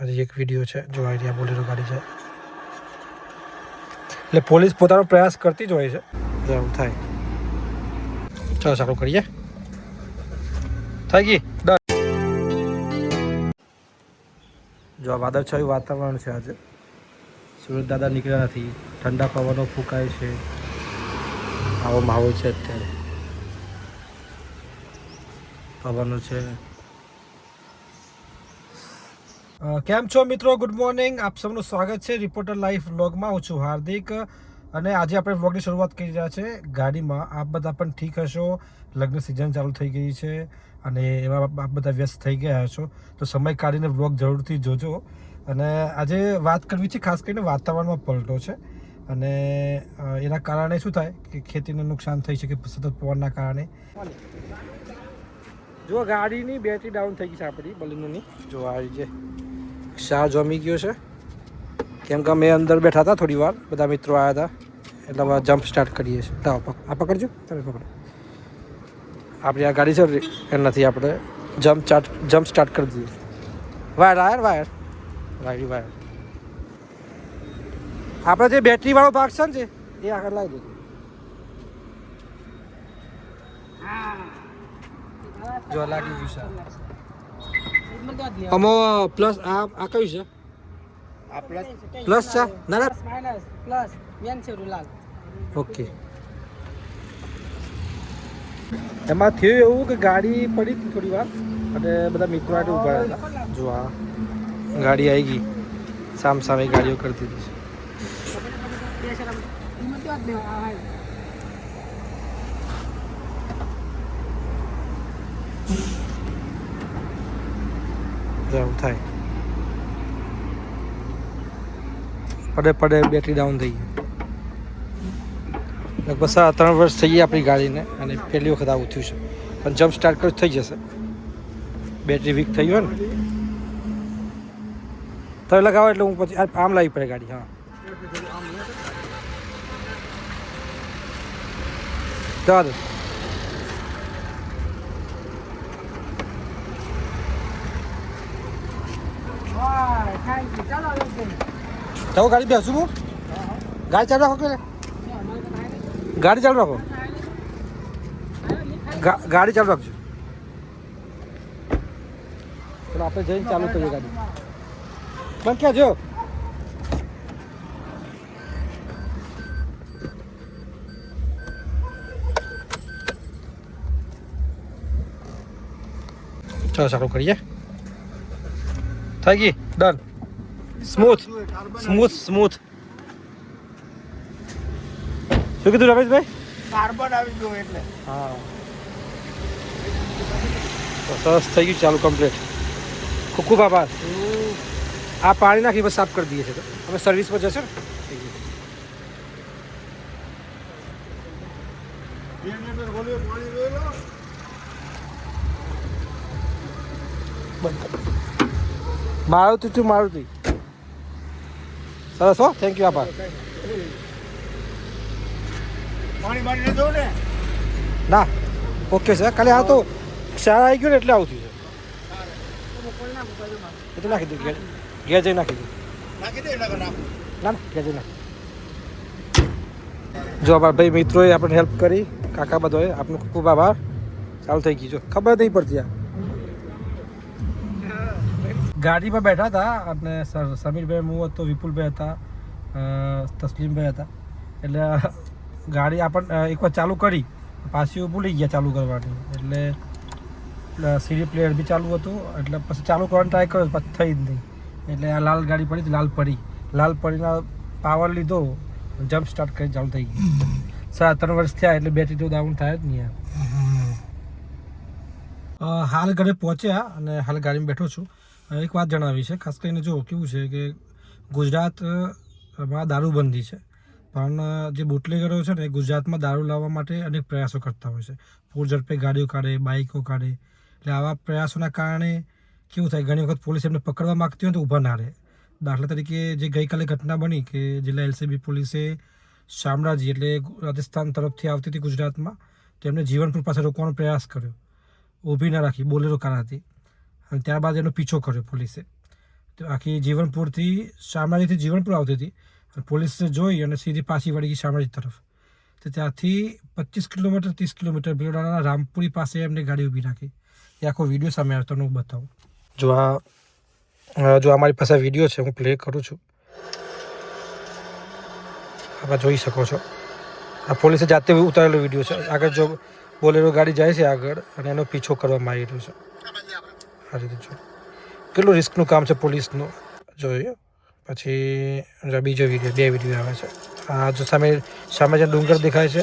હજી એક વીડિયો છે, જો આઈડિયા બોલેરો ગાડી છે એટલે પોલીસ પોતાનો પ્રયાસ કરતી જ હોય છે. એવું થાય. ચાલો સારું કરીએ. થઈ ગઈ ડન. જો આ વાદળછાયું વાતાવરણ છે આજે. સુરત દાદા નીકળ્યા નથી. ઠંડા પવનો ફૂંકાય છે. આવો માહોલ છે અત્યારે. પવનો છે. કેમ છો મિત્રો? ગુડ મોર્નિંગ આપ સૌનું સ્વાગત છે રિપોર્ટર લાઈફ વ્લોગમાં હું છું હાર્દિક. અને આજે આપણે વ્લોગની શરૂઆત કરી રહ્યા છે. ગાડીમાં આપ બધા પણ ઠીક હશો? લગ્ન સિઝન ચાલુ થઈ ગઈ છે અને એમાં આપ બધા વ્યસ્ત થઈ ગયા હશો. તો સમય કાઢીને વ્લોગ જરૂરથી જોજો. અને આજે વાત કરવી છે ખાસ કરીને વાતાવરણમાં પલટો છે. અને એના કારણે શું થાય કે ખેતીને નુકસાન થઈ શકે સતત પવનના કારણે. જો ગાડીની બેટરી ડાઉન થઈ ગઈ છે આપણી બલિનોની. જો આવી રીતે ક્ષાર જમી ગયો છે. કેમ કે અમે અંદર બેઠા હતા થોડી વાર બધા મિત્રો આવ્યા હતા. એટલે હવે જમ્પ સ્ટાર્ટ કરીએ છીએ. લાવો પક- આ પકડજો તમે પકડો. આપણી આ ગાડી છે એનાથી આપણે જમ્પ સ્ટાર્ટ જમ્પ સ્ટાર્ટ કરી દઈએ. Wire wire wire wire wire આપણે જે બેટરીવાળો ભાગ છે ને એ આગળ લાવી દેજો. જો લાગી ગયું છે. આમાં પ્લસ આ આ કયું છે? પ્લસ છે? ના ના. માઇનસ પ્લસ મેન છે રૂલાલ. ઓકે. એમાં થયું એવું કે ગાડી પડી હતી થોડી વાર અને બધા મિત્રો આટે ઊભા હતા. જો આ ગાડી આવી ગઈ. સામ સામે ગાડીઓ કરતી હતી. જો આવું થાય. પડે પડે બેટરી ડાઉન થઈ ગઈ લગભગ આ ત્રણ વર્ષ થઈ ગયા આપણી ગાડીને અને પહેલી વખત આવું થયું છે. પણ જમ્પ સ્ટાર્ટ કર થઈ જશે. બેટરી વીક થઈ હોય ને. તમે લગાવો એટલે હું પછી આમ લાવી પડે ગાડી, હા. જવા દો થેન્ક યુ ચાલો ગાડી બેસું હું? ગાડી ચાલુ રાખો કે ગાડી ચાલુ રાખો. ગાડી ચાલુ રાખજો. પણ આપણે જઈને ચાલુ કરીએ ગાડી. પણ ક્યાં જો. ચાલો, ચાલુ કરીએ. થઈ ગઈ ડન સ્મૂથ સ્મૂથ સ્મૂથ શું કીધું રમેશભાઈ? કાર્બન આવી ગયું એટલે. હા. સરસ થઈ ગયું ચાલુ કમ્પ્લીટ ખૂબ ખૂબ આભાર. આ પાણી નાખી બસ સાફ કરી દઈએ છે અમે સર્વિસ પર જશો ને? બંધ. મારુતિ ટુ મારુતિ. સરસ હો થેન્ક યુ આભાર. ને. ઓકે સર ખાલી આ તો ક્ષાર આવી ગયો ને એટલે આવું થયું છે. એ તો નાખી દઉં ઘેર ઘેર જઈ નાખી દઉં ના ના ઘેર જઈ નાખી જો અમારા ભાઈ મિત્રોએ આપણને હેલ્પ કરી કાકા બધાએ આપનો ખૂબ આભાર. ચાલુ થઈ ગયું જો ખબર નહીં પડતી આ. ગાડીમાં બેઠા હતા અને સર સમીરભાઈ હું હતો વિપુલભાઈ હતા તસ્લીમભાઈ હતા એટલે ગાડી આપણને એકવાર ચાલુ કરી પાછી ભૂલી ગયા ચાલુ કરવાની. એટલે સીડી પ્લેયર બી ચાલુ હતું એટલે પછી ચાલુ કરવાનો ટ્રાય કર્યો પછી થઈ જ નહીં. એટલે આ લાલ ગાડી પડી લાલ પડી લાલ પડીના પાવર લીધો જમ્પ સ્ટાર્ટ કરી ચાલુ થઈ ગઈ સાડા ત્રણ વર્ષ થયા એટલે બેટરી તો ડાઉન થાય જ નહીં હાલ ઘરે પહોંચ્યા અને હાલ ગાડીમાં બેઠો છું. એક વાત જણાવી છે. ખાસ કરીને જો, કેવું છે કે ગુજરાતમાં દારૂબંધી છે. પણ જે બુટલેગરો છે ને ગુજરાતમાં દારૂ લાવવા માટે અનેક પ્રયાસો કરતા હોય છે. પૂર ઝડપે ગાડીઓ કાઢે, બાઇકો કાઢે. એટલે આવા પ્રયાસોના કારણે કેવું થાય, ઘણી વખત પોલીસ એમને પકડવા માગતી હોય તો ઊભા ના રહે. દાખલા તરીકે જે ગઈકાલે ઘટના બની કે જિલ્લા એલસીબી પોલીસે શામળાજી એટલે રાજસ્થાન તરફથી આવતી હતી ગુજરાતમાં, તેમને જીવનપુર પાસે રોકવાનો પ્રયાસ કર્યો. ઊભી ના રાખી, બોલેરો કાર હતી અને ત્યારબાદ એનો પીછો કર્યો પોલીસે. તો આખી જીવનપુરથી શામળાજીથી જીવનપુર આવતી હતી. અને પોલીસે જોઈ અને સીધી પાછી વળી ગઈ શામળાજી તરફ. તો ત્યાંથી પચીસ કિલોમીટર, ત્રીસ કિલોમીટર ભીલોડાના રામપુરી પાસે એમને ગાડી ઊભી રાખી એ આખો વીડિયો સામે આવતો હું બતાવું. જો આ જો અમારી પાસે વીડિયો છે, હું પ્લે કરું છું. આપણે જોઈ શકો છો. આ પોલીસે જાતે ઉતારેલો વીડિયો છે. આગળ જો બોલેરો ગાડી જાય છે આગળ અને એનો પીછો કરવામાં આવી રહ્યો છે. આ રીતે કેટલું રિસ્કનું કામ છે પોલીસનું? જોયું પછી બીજો વીડિયો બે વીડિયો આવે છે. આ જો સામે સામે જે ડુંગર દેખાય છે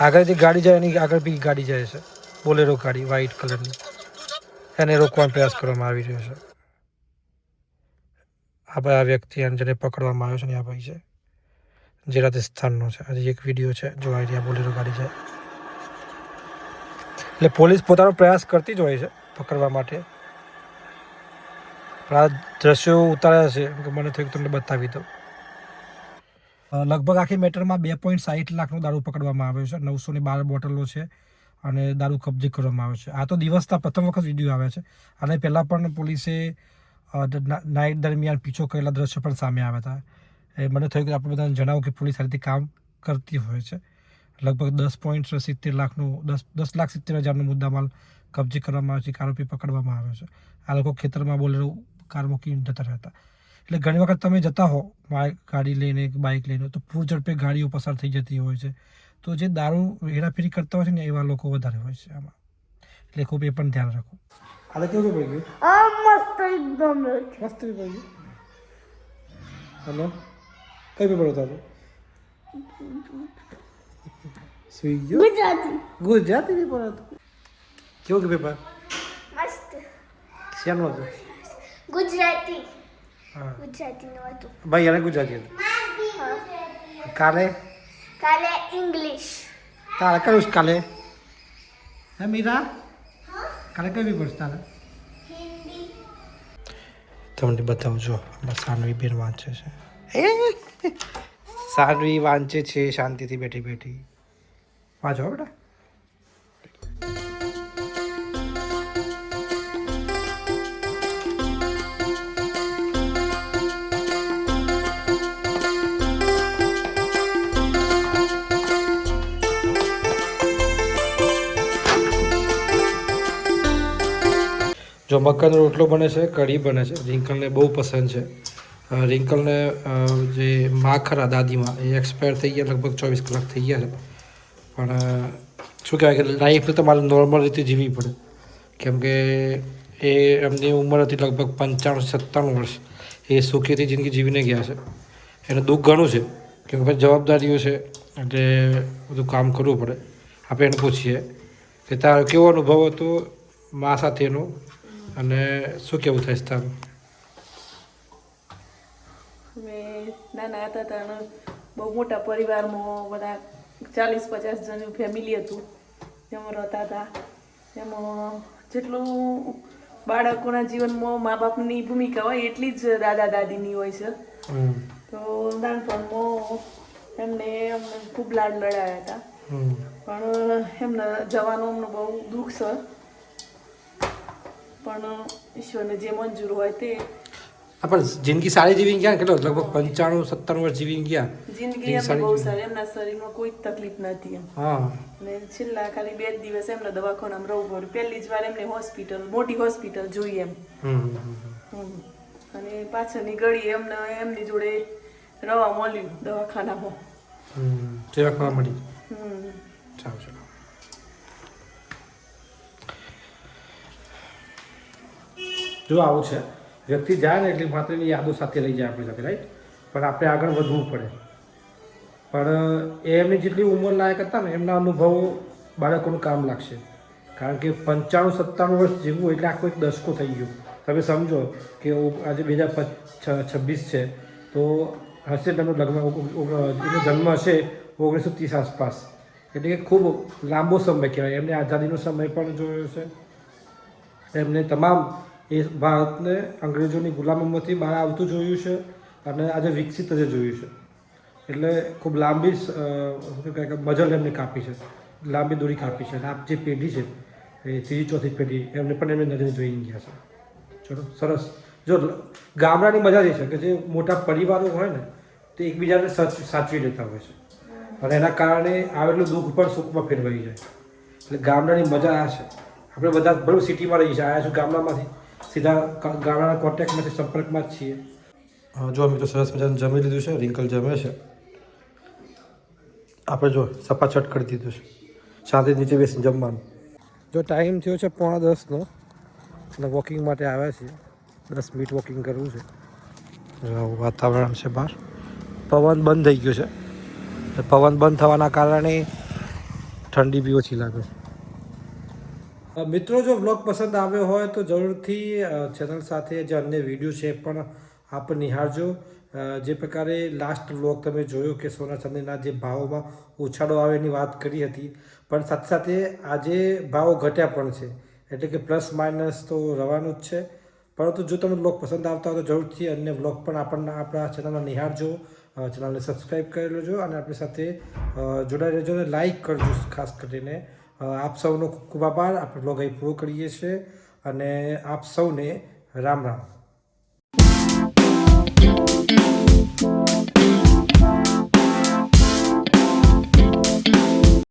આગળ જે ગાડી જાય એની આગળ બી ગાડી જાય છે. બોલેરો ગાડી વ્હાઇટ કલરની એને રોકવાનો પ્રયાસ કરવામાં આવી રહ્યો છે. આ ભાઈ આ વ્યક્તિ એમ જેને પકડવામાં આવ્યો છે ને આ ભાઈ છે. જે રાજસ્થાનનો છે. આજે એક વીડિયો છે, જો આ રહ્યા બોલેરો ગાડી જાય. એટલે પોલીસ પોતાનો પ્રયાસ કરતી જ હોય છે, પકડવા માટે. આ દ્રશ્યો ઉતાર્યા છે. મને થયું તમને બતાવી દઉં. લગભગ આખી મેટરમાં બે પોઈન્ટ સાહીઠ લાખનો દારૂ પકડવામાં આવ્યો છે. નવસો ની બાર બોટલો છે અને દારૂ કબજે કરવામાં આવ્યો છે. આ તો દિવસના પ્રથમ વખત વીડિયો આવ્યા છે. અને પહેલાં પણ પોલીસે દ- નાઇટ દરમિયાન પીછો કરેલા દ્રશ્યો પણ સામે આવ્યા હતા. એ મને થયું કે આપણે બધાને જણાવું કે પોલીસ આ રીતે કામ કરતી હોય છે. લગભગ દસ પોઈન્ટ સિત્તેર લાખનું, દસ દસ લાખ સિત્તેર હજારનો મુદ્દામાલ કબજે કરવામાં આવ્યો છે આરોપી પકડવામાં આવ્યો છે. આ લોકો ખેતરમાં બોલેરો કાર મૂકીને જતા રહેતા. એટલે ઘણી વખત તમે જતા હો ગાડી લઈને બાઈક બાઇક લઈને તો પૂર ઝડપે ગાડીઓ પસાર થઈ જતી હોય છે. તો જે દારૂ હેરાફેરી કરતા હોય છે ને એવા લોકો વધારે હોય છે આમાં. એટલે ખૂબ એ પણ ધ્યાન રાખો આ કેવું ભાઈ ગયું આ મસ્ત એકદમ છે. મસ્ત ભાઈ હલો. કઈ પેપર હતા સુઈ ગયો? ગુજરાતી. ગુજરાતી પેપર હતું. કેવું પેપર? મસ્ત. શેનો હતું? ગુજરાતી. ગુજરાતી ગુજરાતીનું હતું. ભાઈ એને ગુજરાતી હતું. કાલે? કાલે ઇંગ્લિશ. તારે કયું છે કાલે? હે મીરા? કાલે કઈ પડશે છે તારે? તમને બતાવું જો સાનવી બેન વાંચે છે. સાનવી વાંચે છે શાંતિથી બેઠી બેઠી. વાંચો બેટા. જો મકાઈનો રોટલો બને છે, કઢી બને છે, રિંકલને બહુ પસંદ છે. રિંકલને જે મા ખરા દાદીમાં, એ એક્સપાયર થઈ ગયા, લગભગ ચોવીસ કલાક થઈ ગયા છે. પણ શું કહેવાય કે લાઈફ તમારે નોર્મલ રીતે જીવવી પડે. કેમ કે એ એમની ઉંમર હતી લગભગ પંચાણું, સત્તાણું વર્ષ. એ સુખીથી જિંદગી જીવીને ગયા છે. એને દુઃખ ઘણું છે. કેમ કે જવાબદારીઓ છે, એટલે બધું કામ કરવું પડે. આપણે એને પૂછીએ કે તારો કેવો અનુભવ હતો, મા સાથેનો? અને શું કેવું થાય તારું? નાના હતા ત્યારે બહુ મોટા પરિવારમાં બધા ચાલીસ પચાસ જણનું ફેમિલી હતું. જેમાં રહેતા હતા. એમાં જેટલું બાળકોના જીવનમાં મા બાપની ભૂમિકા હોય એટલી જ દાદા દાદીની હોય છે. તો નાનપણમાં એમને અમને ખૂબ લાડ લડાયા હતા. પણ એમના જવાનું અમને બહુ દુઃખ છે. પણ ઈશ્વરને જે મંજૂર હોય તે. પણ જિંદગી સારી જીવી ગયા કેટલો? લગભગ પંચાણું સત્તાણું વર્ષ જીવી ગયા. જિંદગી એમને બહુ સારી એમના શરીરમાં કોઈ તકલીફ નથી એમ. હા. ને છેલ્લા ખાલી બે દિવસ એમને દવાખાનામાં રહું પડ્યું. પહેલી જ વાર એમને હોસ્પિટલ મોટી હોસ્પિટલ જોઈ એમ. અને પાછળની ગળી એમને એમની જોડે રવા મળ્યું દવાખાનામાં. સેવા કરવા મળી. હમ. ચાલો ચાલો જો આવું છે, વ્યક્તિ જાય ને એટલે માત્ર એની યાદો સાથે લઈ જાય આપણી સાથે રાઈટ પણ આપણે આગળ વધવું પડે. પણ એમની જેટલી ઉંમર લાયક હતા ને, એમના અનુભવો બાળકોનું કામ લાગશે. કારણ કે પંચાણું સત્તાણું વર્ષ જીવવું એટલે આખો એક દશકો થઈ ગયો. તમે સમજો કે આજે બે હજાર છવ્વીસ છે, તો હશે તેમનું લગ્ન જન્મ હશે ઓગણીસો ત્રીસ આસપાસ. એટલે કે ખૂબ લાંબો સમય કહેવાય. એમને આઝાદીનો સમય પણ જોયો છે. એમને તમામ એ ભારતને અંગ્રેજોની ગુલામીમાંથી બહાર આવતું જોયું છે અને આજે વિકસિત જે જોયું છે. એટલે ખૂબ લાંબી મજલ એમને કાપી છે. લાંબી દોરી કાપી છે અને આ જે પેઢી છે, એ ત્રીજી, ચોથી પેઢી, એમને પણ એમને નજરે જોઈ ગયા છે. ચલો, સરસ. જો ગામડાની મજા એ છે કે જે મોટા પરિવારો હોય ને, તે એકબીજાને સાચવી લેતા હોય છે. અને એના કારણે આવેલું દુઃખ પણ સુખમાં ફેરવાઈ જાય. એટલે ગામડાની મજા આ છે. આપણે બધા બરાબર સિટીમાં રહીએ છીએ આવ્યા છું ગામડામાંથી. સીધા ગામડાના કોન્ટેક્ટમાંથી સંપર્કમાં જ છીએ. જો અમે તો સરસ મજાનું જમી લીધું છે રિંકલ જમે છે. આપણે જો સપાછટ કરી દીધું છે. શાંતિ નીચે બેસીને જમવાનું. જો ટાઈમ થયો છે પોણા દસનો અને વોકિંગ માટે આવ્યા છીએ. દસ મિનિટ વોકિંગ કરવું છે. જો વાતાવરણ છે બહાર. પવન બંધ થઈ ગયો છે. પવન બંધ થવાના કારણે ઠંડી બી ઓછી લાગે છે. મિત્રો, જો બ્લોગ પસંદ આવ્યો હોય તો જરૂરથી ચેનલ સાથે જે અન્ય વીડિયો છે પણ આપ નિહાળજો. જે પ્રકારે લાસ્ટ વ્લોગ તમે જોયો કે સોના ચાંદીના જે ભાવોમાં ઉછાળો આવે એની વાત કરી હતી, પણ સાથે સાથે આજે ભાવો ઘટ્યા પણ છે, એટલે કે પ્લસ માઇનસ તો રહેવાનું જ છે. પરંતુ જો તમને બ્લોગ પસંદ આવતા હોય તો જરૂરથી અન્ય બ્લોગ પણ આપણને આપણા ચેનલમાં નિહાળજો. ચેનલને સબસ્ક્રાઈબ કરી લેજો અને આપણી સાથે જોડાઈ રહેજો અને લાઇક કરજો ખાસ કરીને. આપ સૌનો ખૂબ ખૂબ આભાર. આપણે બ્લોગ અહીં પૂરો કરીએ છીએ અને આપ સૌને રામ રામ.